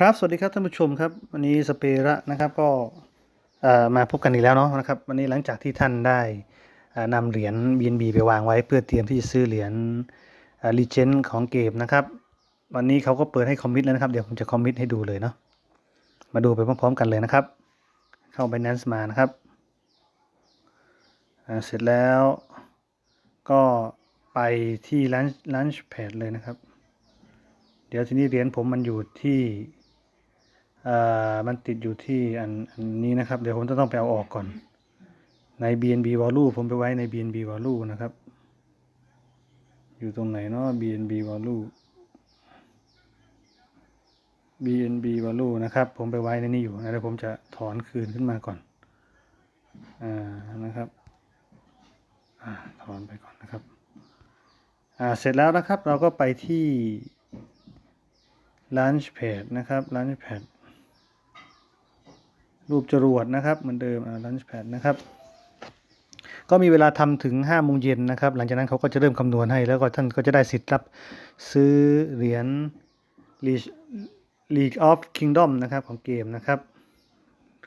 ครับ สวัสดีครับท่านผู้ชมครับ วันนี้สเประนะครับก็มาพบกันอีกแล้วเนาะนะครับ วันนี้หลังจากที่ท่านได้เอ่อนำเหรียญ BNB ไปวางไว้เพื่อเตรียมที่จะซื้อเหรียญลีเจนของเกมนะครับ วันนี้เขาก็เปิดให้คอมมิตแล้วนะครับ เดี๋ยวผมจะคอมมิตให้ดูเลยเนาะ มาดูไปพร้อมๆกันเลยนะครับ เข้า Binance มานะครับ เสร็จแล้วก็ไปที่ Launch Launchpad เลยนะครับ เดี๋ยวทีนี้เหรียญผมมันอยู่ที่ มันติดอยู่ที่อันอันนี้นะครับ เดี๋ยวผมจะต้องไปเอาออกก่อน ใน BNB value ผมไปไว้ใน BNB value นะครับ อยู่ตรงไหนเนาะ BNB value BNB value นะครับ ผมไปไว้ในนี้อยู่นะเดี๋ยวผมจะถอนคืนขึ้นมาก่อน อ่า นะครับอ่าถอนไปก่อนนะครับ อ่า เสร็จแล้วนะครับ เราก็ไปที่ Launchpad นะครับ Launchpad รูปจรวดนะครับเหมือนเดิมอ่า Launchpad นะครับก็มีเวลาทำถึง5โมงเย็นนะครับ หลังจากนั้นเขาก็จะเริ่มคำนวณให้ แล้วก็ท่านก็จะได้สิทธิ์รับซื้อเหรียญ League of Kingdom นะครับของเกมนะครับ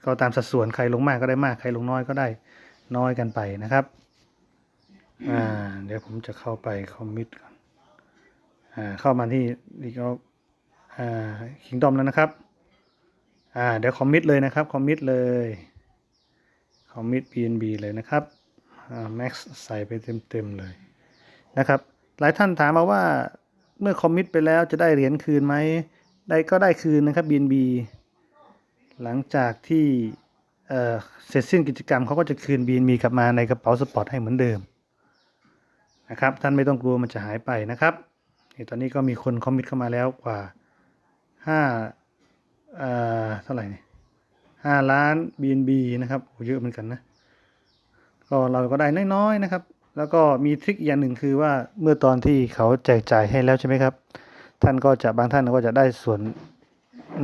ก็ตามสัดส่วนใครลงมากก็ได้มาก ใครลงน้อยก็ได้น้อยกันไปนะครับ อ่า เดี๋ยวผมจะเข้าไปคอมมิตก่อน อ่า เข้ามาที่ League of อ่า Kingdom แล้วนะครับ อ่าเดี๋ยวคอมมิตเลยนะครับคอมมิตเลยคอมมิต PNB เลยนะครับอ่า Max ใส่ไปเต็มๆเลยนะครับหลายท่านถามมาว่าเมื่อคอมมิตไปแล้วจะได้เหรียญคืนไหมได้ก็ได้คืนนะครับ BNB หลังจากที่เอ่อเสร็จสิ้นกิจกรรมเขาก็จะคืน BNB กลับมาในกระเป๋าสปอร์ตให้เหมือนเดิมนะครับท่านไม่ต้องกลัวมันจะหายไปนะครับตอนนี้ก็มีคนคอมมิตเข้ามาแล้วกว่าห้า อ่อเท่าไหร่นี่ห้าล้าน BNB นะครับโอ้เยอะเหมือนกันนะ ก็เราก็ได้น้อยๆนะครับ แล้วก็มีทริคอีกอย่างหนึ่งคือว่าเมื่อตอนที่เขาแจกจ่ายให้แล้วใช่ไหมครับ ท่านก็จะบางท่านก็จะได้ส่วน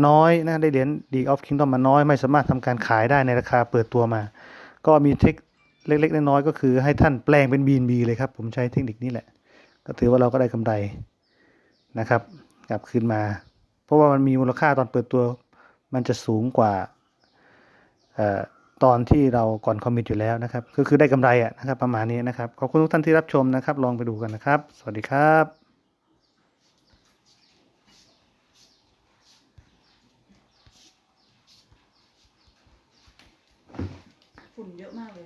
น้อยนะได้เหรียญ League of Kingdom มาน้อยไม่สามารถทำการขายได้ในราคาเปิดตัวมา ก็มีเทคเล็กๆ น้อยๆก็คือให้ท่านแปลงเป็น BNB เลยครับ ผมใช้เทคนิคนี้แหละ ก็ถือว่าเราก็ได้กำไรนะครับ กลับคืนมา เพราะว่ามันมีมูลค่าตอนเปิดตัว มันจะสูงกว่าตอนที่เราก่อนคอมมิตอยู่แล้วนะครับก็คือได้กำไรนะครับประมาณนี้นะครับ ขอบคุณทุกท่านที่รับชมนะครับ ลองไปดูกันนะครับ สวัสดีครับฝุ่นเยอะมากเลย